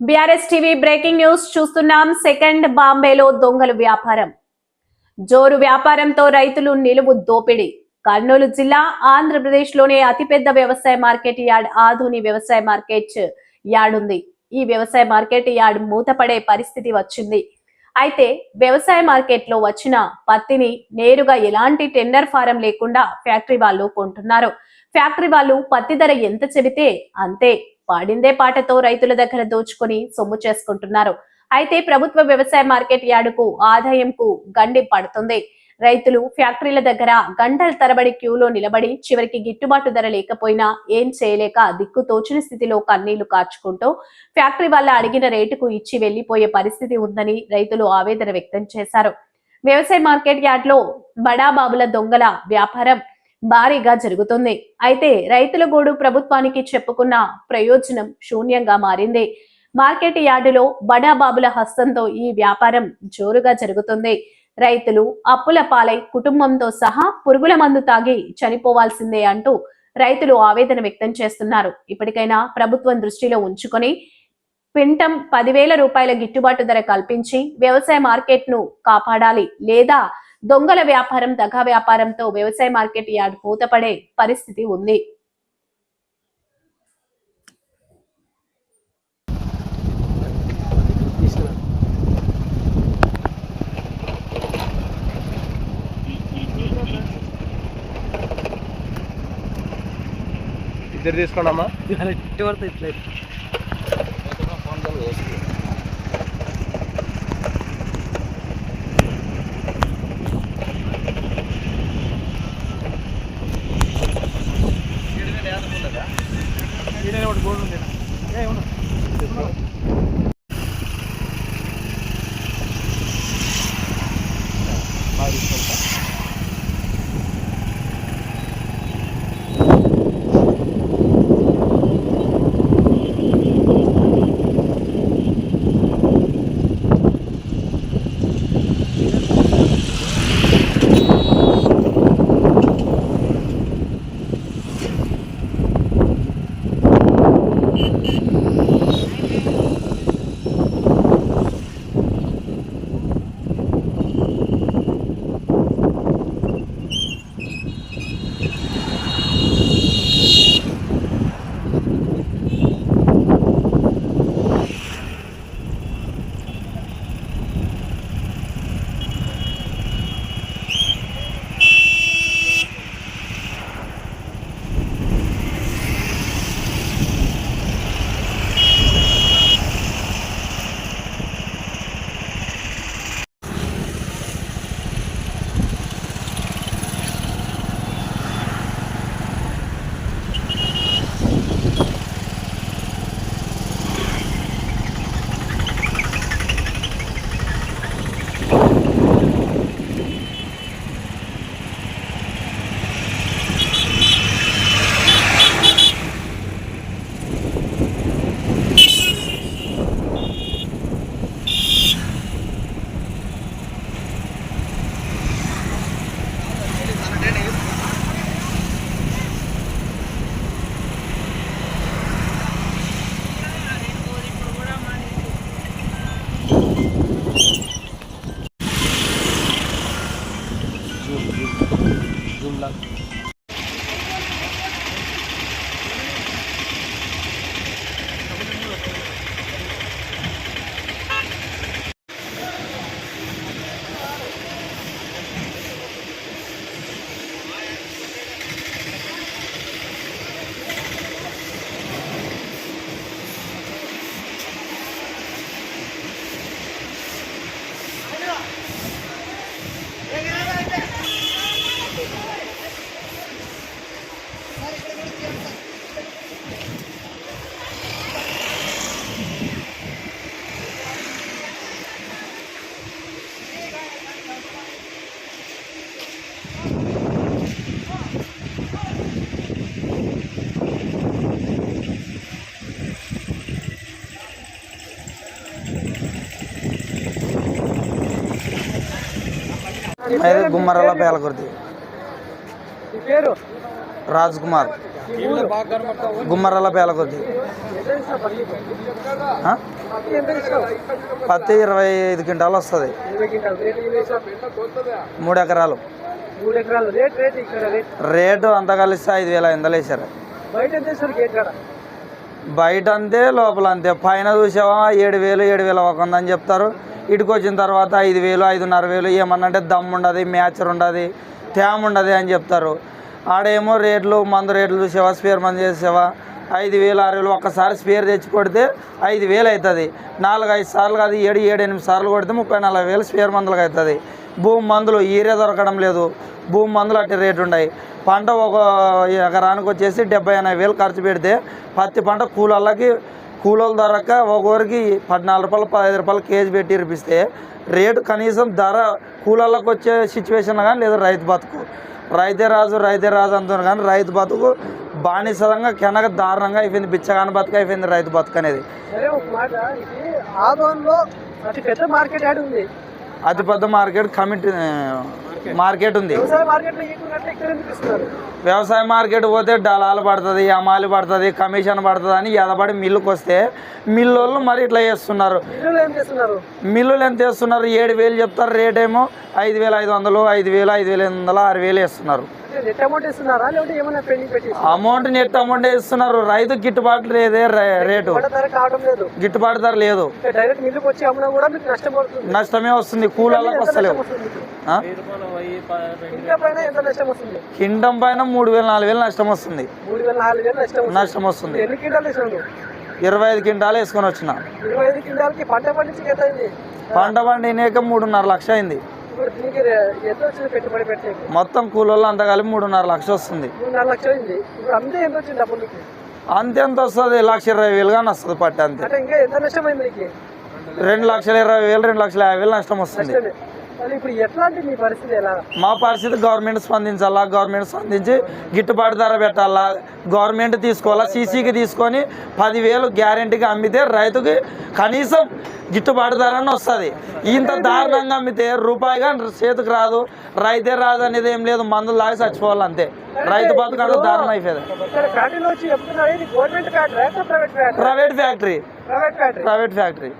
BRS TV breaking news చూస్తున్నాం. Second బాంబేలో దొంగల వ్యాపారం. జోరు వ్యాపారంతో రైతులు నిలువు దోపిడీ. కర్నూలు జిల్లా ఆంధ్రప్రదేశ్లోనే అతిపెద్ద వ్యవసాయ మార్కెట్ యార్డ్ ఆధుని వ్యవసాయ మార్కెట్ యార్డ్ ఉంది. ఈ వ్యవసాయ మార్కెట్ యార్డ్ మూతపడే పరిస్థితి వచ్చింది. అయితే వ్యవసాయ మార్కెట్లో వచ్చిన పత్తిని నేరుగా ఎలాంటి టెండర్ ఫారం లేకుండా ఫ్యాక్టరీ వాళ్ళు కొంటున్నారు. ఫ్యాక్టరీ వాళ్ళు పత్తి ధర ఎంత చెబితే అంతే. పాడిందే పాటతో రైతుల దగ్గర దోచుకొని సొమ్ము చేసుకుంటున్నారు. అయితే ప్రభుత్వ వ్యవసాయ మార్కెట్ యార్డుకు ఆదాయంకు గండి పడుతుంది. రైతులు ఫ్యాక్టరీల దగ్గర గంటల తరబడి క్యూలో నిలబడి చివరికి గిట్టుబాటు ధర లేకపోయినా ఏం చేయలేక దిక్కు తోచిన స్థితిలో కన్నీళ్ళు కార్చుకుంటూ ఫ్యాక్టరీ వాళ్ళ అడిగిన రేటుకు ఇచ్చి వెళ్ళిపోయే పరిస్థితి ఉందని రైతులు ఆవేదన వ్యక్తం చేశారు. వ్యవసాయ మార్కెట్ యార్డ్లో బడాబాబుల దొంగల వ్యాపారం భారీగా జరుగుతుంది. అయితే రైతుల గోడు ప్రభుత్వానికి చెప్పుకున్న ప్రయోజనం శూన్యంగా మారింది. మార్కెట్ యార్డులో బడాబాబుల హస్తంతో ఈ వ్యాపారం జోరుగా జరుగుతుంది. రైతులు అప్పుల పాలై కుటుంబంతో సహా పురుగుల మందు తాగి చనిపోవాల్సిందే అంటూ రైతులు ఆవేదన వ్యక్తం చేస్తున్నారు. ఇప్పటికైనా ప్రభుత్వం దృష్టిలో ఉంచుకొని క్వింటం పదివేల రూపాయల గిట్టుబాటు ధర కల్పించి వ్యవసాయ మార్కెట్ను కాపాడాలి లేదా దొంగల వ్యాపారం దగా వ్యాపారంతో వ్యవసాయ మార్కెట్ యార్డ్ మూతపడే పరిస్థితి ఉంది. ఇద్దరు తీసుకోండమ్మా. ఇట్టి పడితే ఇట్లా జూమ్ అయితే గుమ్మరాల పేలకుర్తి పేరు? రాజ్ కుమార్ గుమ్మరాల పేల కొద్ది ఆ? పత్తి ఇరవై ఐదు క్వింటాలు వస్తుంది. మూడు ఎకరాలు. రేట్ అంతా కలిస్తే ఐదు వేల ఐదు వేసారు బయట అంతే లోపల అంతే పైన చూసావా? ఏడు వేలు ఏడు వేల ఒక ఉందని చెప్తారు. ఇటుకు వచ్చిన తర్వాత ఐదు వేలు ఐదున్నర వేలు ఏమన్నా అంటే దమ్ ఉండదు మ్యాచర్ ఉండదు తేమ ఉండదు అని చెప్తారు. ఆడేమో రేట్లు మందు రేట్లు చూసావా? స్పేర్ మందు చేసావా ఐదు వేలు ఆరు వేలు ఒక్కసారి స్పేర్ తెచ్చి కొడితే ఐదు వేలు అవుతుంది. నాలుగు ఐదు సార్లు కాదు ఏడు ఏడు ఎనిమిది సార్లు కొడితే ముప్పై నలభై వేలు స్పేర్ మందులకు అవుతుంది భూమి మందులు ఈరే దొరకడం లేదు. భూమి మందులు అట్టి రేటు ఉన్నాయి పంట ఒక ఎకరానికి వచ్చేసి డెబ్బై ఎనభై వేలు ఖర్చు పెడితే పత్తి పంట కూలళ్ళకి కూలోళ్ళు దొరక్క ఒక్కొక్కరికి పద్నాలుగు రూపాయలు పదహైదు రూపాయలు కేజీ పెట్టి ఇరిపిస్తే రేటు కనీసం ధర కూలళ్ళకి వచ్చే సిచ్యువేషన్ కానీ లేదు రైతు బతుకు. రైతే రాజు రైతే రాజు అంటున్నారు కానీ రైతు బతుకు బానిసంగా కెనక దారుణంగా అయిపోయింది బిచ్చగాని బతుకు అయిపోయింది రైతు బతుకు అనేది. ఒక మాట ఆదోన్లో అతి పెద్ద మార్కెట్ యాడ్ ఉంది. అతిపెద్ద మార్కెట్ కమిటీ మార్కెట్ ఉంది. వ్యవసాయ మార్కెట్ పోతే డలాలు పడుతుంది అమాలి పడుతుంది కమిషన్ పడుతుంది అని ఎదబడి మిల్లుకి వస్తే మిల్లు వాళ్ళు మరి ఇట్లా చేస్తున్నారు. మిల్లులు ఎంత వేస్తున్నారు ఏడు వేలు చెప్తారు రేట్ ఏమో ఐదు వేల ఐదు వందలు ఐదు వేలు ఐదు వేల ఎనిమిది వందలు ఆరు వేలు వేస్తున్నారు. నెట్ అమౌంట్ ఇస్తున్నారా? నెట్ అమౌంట్ వేస్తున్నారు రైతు గిట్టుబాటు లేదే రేటు. గిట్టుబాటు ధర లేదు. కూడా నష్టమే వస్తుంది. కూలీలకు వస్తలేవు? ఆ? ఇంకా పైన కింటం మూడు వేలు నాలుగు వేలు నష్టం వస్తుంది. నష్టం వస్తుంది. ఇరవై ఐదు క్వింటాలు వేసుకొని వచ్చిన. పంట పండినాక మూడున్నర లక్ష అయింది. మొత్తం కూలీళ్ళు అంతా కలిపి మూడున్నర వస్తుంది. లక్షలు ఇప్పుడు అంతే ఎంత వస్తుంది? లక్ష ఇరవై వేలు కానీ వస్తుంది పట్టి అంతే. రెండు లక్షల ఇరవై వేలు రెండు లక్షల యాభై వేలు నష్టం వస్తుంది. మా పరిస్థితి గవర్నమెంట్ స్పందించాలా? గవర్నమెంట్ స్పందించి గిట్టుబాటు ధర పెట్టాలా? గవర్నమెంట్ తీసుకోవాలా? సీసీకి తీసుకొని పదివేలు గ్యారెంటీగా అమ్మితే రైతుకి కనీసం గిట్టుబాటు ధర అని వస్తుంది. ఇంత దారుణంగా అమ్మితే రూపాయిగా చేతికి రాదు రైతే రాదు అనేది ఏం లేదు మందులు లాగి చచ్చిపోవాలి అంతే రైతు బతుకు అంత దారుణం అయిపోయింది ప్రైవేట్ ఫ్యాక్టరీ. Private factory.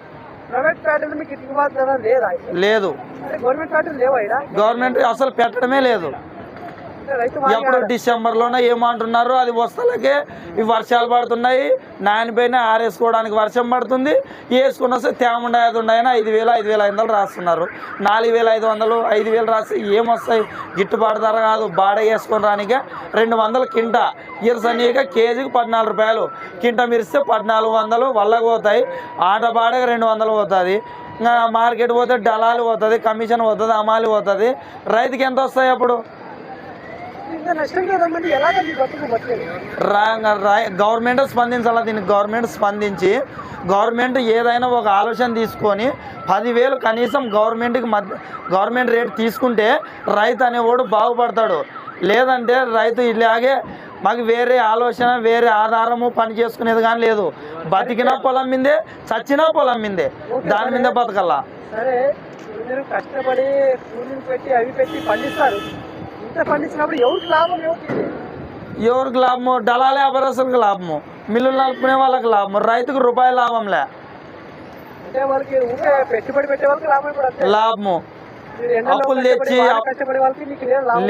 లేదా? గవర్నమెంట్ అసలు పెట్టడమే లేదు. ఎప్పుడు డిసెంబర్లోనే ఏమంటున్నారు అది వస్తలకే ఈ వర్షాలు పడుతున్నాయి. నాయనపైన ఆరేసుకోవడానికి వర్షం పడుతుంది. వేసుకున్న సరే తేమ ఉండాయి ఉన్నాయని ఐదు వేలు ఐదు వేల ఐదు వందలు రాస్తున్నారు. నాలుగు వేల ఐదు వందలు ఐదు వేలు రాస్తే ఏమొస్తాయి గిట్టుబాటు ధర కాదు. బాడ వేసుకొని రానికే రెండు వందలు కింట. ఇరసనీక కేజీకి పద్నాలుగు రూపాయలు. కింట మిరిస్తే పద్నాలుగు వందలు వల్లకు పోతాయి. ఆట బాడగా రెండు వందలు పోతుంది. ఇంకా మార్కెట్ పోతే డలాలు పోతుంది కమిషన్ పోతుంది అమాలి పోతుంది. రైతుకి ఎంత వస్తాయి అప్పుడు? గవర్నమెంట్ స్పందించాలా? దీనికి గవర్నమెంట్ స్పందించి గవర్నమెంట్ ఏదైనా ఒక ఆలోచన తీసుకొని పదివేలు కనీసం గవర్నమెంట్కి మధ్య గవర్నమెంట్ రేట్ తీసుకుంటే రైతు అనేవాడు బాగుపడతాడు. లేదంటే రైతు ఇలాగే మాకు వేరే ఆలోచన వేరే ఆధారము పని చేసుకునేది కానీ లేదు. బతికినా పొలం మీదే చచ్చినా పొలం మీదే. దాని మీదే బతకల్లా. సరే మీరు కష్టపడి కూలీలు పెట్టి అవి పెట్టి పండిస్తారు. పండించినప్పుడు ఎవరికి లాభం ఎవరికి లాభము? డలాల వ్యాపారస్తులకు లాభము. మిల్లులు నలుపుకునే వాళ్ళకి లాభము. రైతుకు రూపాయి లాభంలే. అంటే వాళ్ళకి పెట్టుబడి పెట్టే వాళ్ళకి లాభం లాభము. అప్పులు తెచ్చి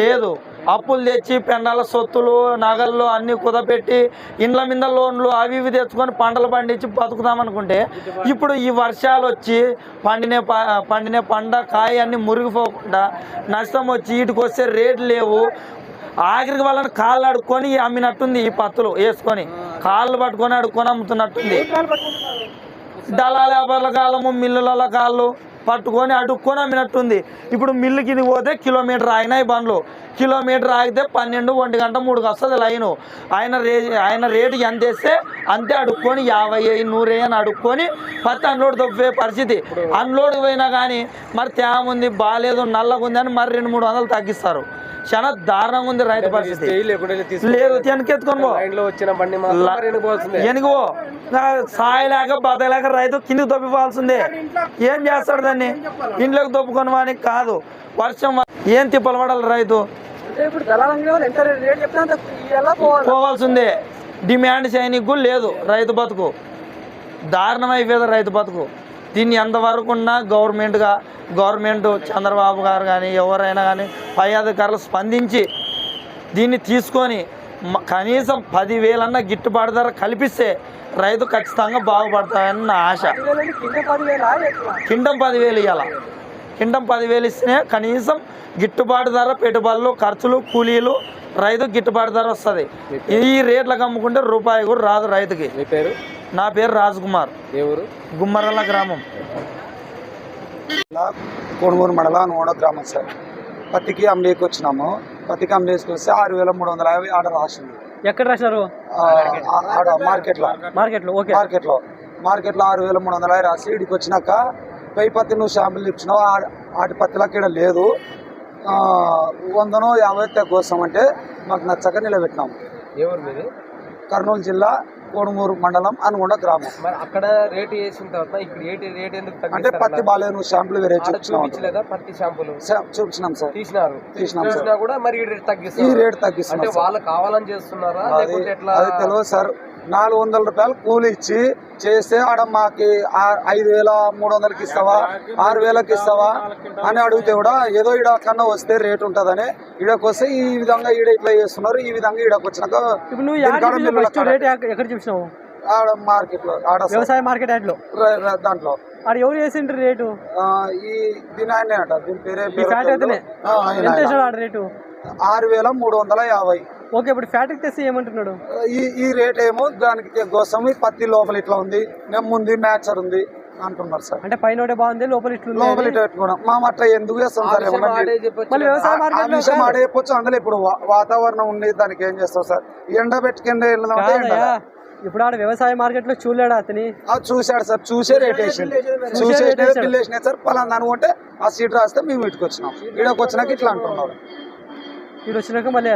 లేదు. అప్పులు తెచ్చి పెండాల సొత్తులు నగలు అన్ని కుదపెట్టి ఇండ్ల మీద లోన్లు అవి ఇవి తెచ్చుకొని పంటలు పండించి బతుకుదామనుకుంటే ఇప్పుడు ఈ వర్షాలు వచ్చి పండిన పండిన పంట కాయ అన్ని మురిగిపోకుండా నష్టం వచ్చి వీటికి వస్తే రేట్లు లేవు. ఆఖరికి వాళ్ళని కాళ్ళు అడుక్కొని అమ్మినట్టుంది ఈ పత్తులు వేసుకొని. కాళ్ళు పట్టుకొని అడుక్కొని అమ్ముతున్నట్టుంది. దళాల వ్యాపారుల కాలము మిల్లుల కాళ్ళు. పట్టుకొని అడుక్కొని అమ్మినట్టుంది. ఇప్పుడు మిల్లు కింద పోతే కిలోమీటర్ ఆగినాయి బండ్లు. కిలోమీటర్ ఆగితే పన్నెండు ఒంటి గంట మూడుకి వస్తుంది లైను. ఆయన రే ఆయన రేటు ఎంత వేస్తే అంతే అడుక్కొని యాభై అయ్యి నూరు అని అడుక్కొని పత్తి అన్లోడ్ తప్పే పరిస్థితి. అన్లోడ్ పోయినా కానీ మరి తేమ ఉంది బాగాలేదు నల్లగా ఉంది అని మరి రెండు మూడు వందలు తగ్గిస్తారు. చాలా దారుణంగా ఉంది రైతు పరిస్థితి. లేదు వెనకెత్తుకొని ఎనుగో సాయి లేక బతకలేక రైతు కిందికి దొబ్బిపోవాల్సిందే ఏం చేస్తాడు దాన్ని? ఇంట్లోకి దొప్పుకొని కాదు. వర్షం ఏం తిప్పలు పడాలి రైతు? పోవాల్సిందే. డిమాండ్ చేయనీకి కూడా లేదు రైతు బతుకు. దారుణం అయిపోయింది రైతు బతుకు. దీన్ని ఎంతవరకు ఉన్నా గవర్నమెంట్గా గవర్నమెంట్ చంద్రబాబు గారు కానీ ఎవరైనా కానీ పై అధికారులు స్పందించి దీన్ని తీసుకొని కనీసం పదివేలన్నా గిట్టుబాటు ధర కల్పిస్తే రైతు ఖచ్చితంగా బాగుపడతాయని నా ఆశ. కింటం కిండం పదివేలు ఇవ్వాలి కిండం పదివేలు ఇస్తేనే కనీసం గిట్టుబాటు ధర పెట్టుబడులు ఖర్చులు కూలీలు రైతు గిట్టుబాటు ధర వస్తుంది. ఈ రేట్లకు అమ్ముకుంటే రూపాయి కూడా రాదు రైతుకి. మీ పేరు? నా పేరు రాజ్ కుమార్ ఏ ఊరు? గుమ్మరల్ల గ్రామం. కోడుమూరు మండలం నూడ గ్రామం సార్. పత్తికి అమ్మేకి వచ్చినాము. పత్తికి అమ్మేసుకు వస్తే ఆరు వేల మూడు వందల యాభై ఆర్డర్ రాసింది. ఎక్కడ ఆ, ఆడ మార్కెట్లో. మార్కెట్లో ఓకే. మార్కెట్లో. మార్కెట్లో ఆరు వేల మూడు వందల యాభై రాసి ఇడికి వచ్చినాక పై పత్తి నువ్వు షాంపుల్ ఇచ్చినావు. ఆ- ఆటి పత్తిలోకి ఇక్కడ లేదు. ఆ, వందనో యాభై కోసం అంటే మాకు నచ్చక నిలబెట్టినాము ఏ ఊరు మీది? కర్నూలు జిల్లా కోడుమూరు మండలం అనుగుండ గ్రామం. మరి అక్కడ రేటు వేసిన తర్వాత ఇక్కడ రేటు రేట్ ఎందుకు అంటే పత్తి? బాగాలేదు నువ్వు షాంపుల్ వేరే చూపించలేదా పత్తి షాంపులు సా- చూపించినాం సార్. తీసినారు. తీసినాం సార్. తీసినా కూడా మరి ఈ రేట్ ఈ తగ్గిస్తారు అంటే. వాళ్ళు కావాలని చేస్తున్నారా? అది లేకుంటే ఎట్లా? అది తెలియదు సార్. నాలుగు వందల రూపాయలు కూలి ఇచ్చి చేస్తే ఆడ మాకి ఐదు వేల మూడు వందలకి ఇస్తావా? ఆరు వేలకి ఇస్తావా? అని అడిగితే కూడా ఏదో ఈడ కన్నా వస్తే రేట్ ఉంటుందని ఈడకి వస్తే ఈ విధంగా ఈడ ఇట్లా చేస్తున్నారు. ఈ విధంగా ఈడకి చూసినావు? ఆడ మార్కెట్లో ఆడ. వ్యవసాయ మార్కెట్ యాడ్లో ర- ర- దాంట్లో. ఆడ ఎవరు వేసిండ్రు రేటు? ఆ, ఈ దీని ఆయనే అంట దీని పేరే ఈ ఫ్యాట్ అయితేనే? ఎంత వేసాడు ఆడ రేటు? ఆరు వేల మూడు వందల యాభై. ఓకే ఇప్పుడు ఫ్యాట్కి తెస్తే ఏమంటున్నాడు ఈ ఈ రేట్ ఏమో దానికి కోసం పత్తి లోపల ఇట్లా ఉంది నెమ్ముంది మ్యాచర్ ఉంది అంటున్నారు సార్. అంటే పైన ఒకటే బాగుంది లోపల ఇట్లుంది లోపల పెట్టుకోవడం మా అట్లా ఎందుకు చేస్తాం సార్? విషయం ఆడే చెప్పొచ్చు అందులో ఇప్పుడు వాతావరణం ఉంది దానికి ఏం చేస్తాం సార్? ఎండ పెట్టుకుంటే కాదయ్యా. ఇప్పుడు ఆడ వ్యవసాయ మార్కెట్లో చూడలేడా అతని? అది చూశాడు సార్ చూసే రేట్ వేసిండు. చూసే. బిల్ వేసినా సార్ పలానా అనుకుంటే ఆ సీట్ రాస్తే మేము ఇటుకు వచ్చినాం. ఈడకి వచ్చినాక ఇట్లా అంటున్నారు. వీడు వచ్చినాక మళ్ళీ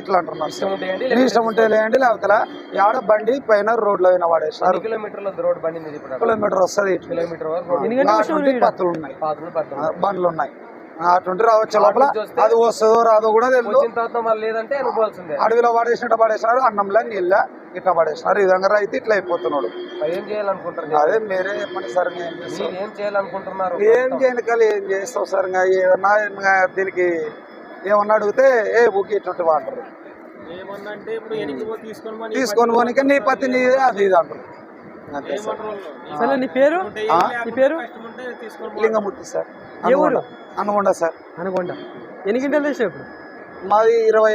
ఇట్లా అంటున్నారు ఇష్టం ఇష్టం ఉంటే లేండి లేకపోతే ఆడ బండి పైన రోడ్లో అయినా ఎన్ని వాడేసినారు కిలోమీటర్ల రోడ్ అక్కడ? కిలోమీటర్ వస్తుంది ఇటు. Kilometre road? పత్తులు ఉన్నాయి. బండ్లు ఉన్నాయి. ఆ, అటువంటి రావచ్చు లోపల అది వస్తుందో రాదో కూడా తెలియదు అనుకోవాల్సిందే. అడవిలో పడేసినట్టు పడేసినారు అన్నంలో నీళ్ళ ఇట్లా పడేసినారు ఈ విధంగా రైతు ఇట్లా అయిపోతున్నాడు. ఏం అదే మీరే చెప్పండి సార్ ఏం చేయాలనుకుంటున్నారు? ఏం చేయను కలి ఏం చేస్తాం సార్? ఏదన్నా ఇంకా దీనికి ఏమన్నా అడిగితే ఏ ఊకి ఇటువంటి వాడరు. తీసుకొని పోనీక నీ పత్తి నీ అది ఇది అంటారు. అంతే సార్. సరే నీ పేరు? ఆ? నీ పేరు? లింగమూర్తి సార్. ఏ ఊరు? అనుకుండా సార్. అనుకోండి. ఎన్ని క్వింటాలు తెచ్చావు ఇప్పుడు? మాది ఇరవై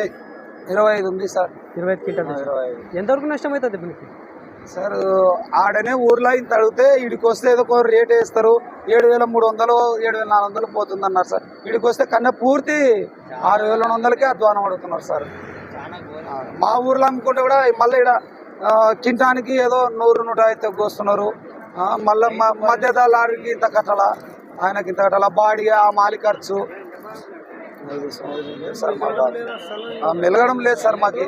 ఇరవై ఐదు ఉంది సార్. ఇరవై ఐదు క్వింటాలు తెచ్చావు. ఇరవై ఐదు ఎంతవరకు నష్టం అవుతుంది నీకు? సార్ ఆడనే ఊర్లో ఇంత అడిగితే ఇడికి వస్తే ఏదో ఒక రేట్ వేస్తారు. ఏడు వేల మూడు వందలు ఏడు వేల నాలుగు వందలు పోతుంది అన్నారు సార్. ఇడికి వస్తే కన్నా పూర్తి ఆరు వేల రెండు వందలకే అధ్వానం అడుగుతున్నారు సార్. మా ఊర్లో అమ్ముకుంటే కూడా మళ్ళీ ఇక్కడ కింటానికి ఏదో నూరు నూట అయితే వస్తున్నారు. మళ్ళీ మధ్య లారీకి ఇంత కట్టాల. ఆయనకి ఇంత బాడీ ఆ మాలి ఖర్చు. సార్ మెలగడం లేదు సార్ మాకు.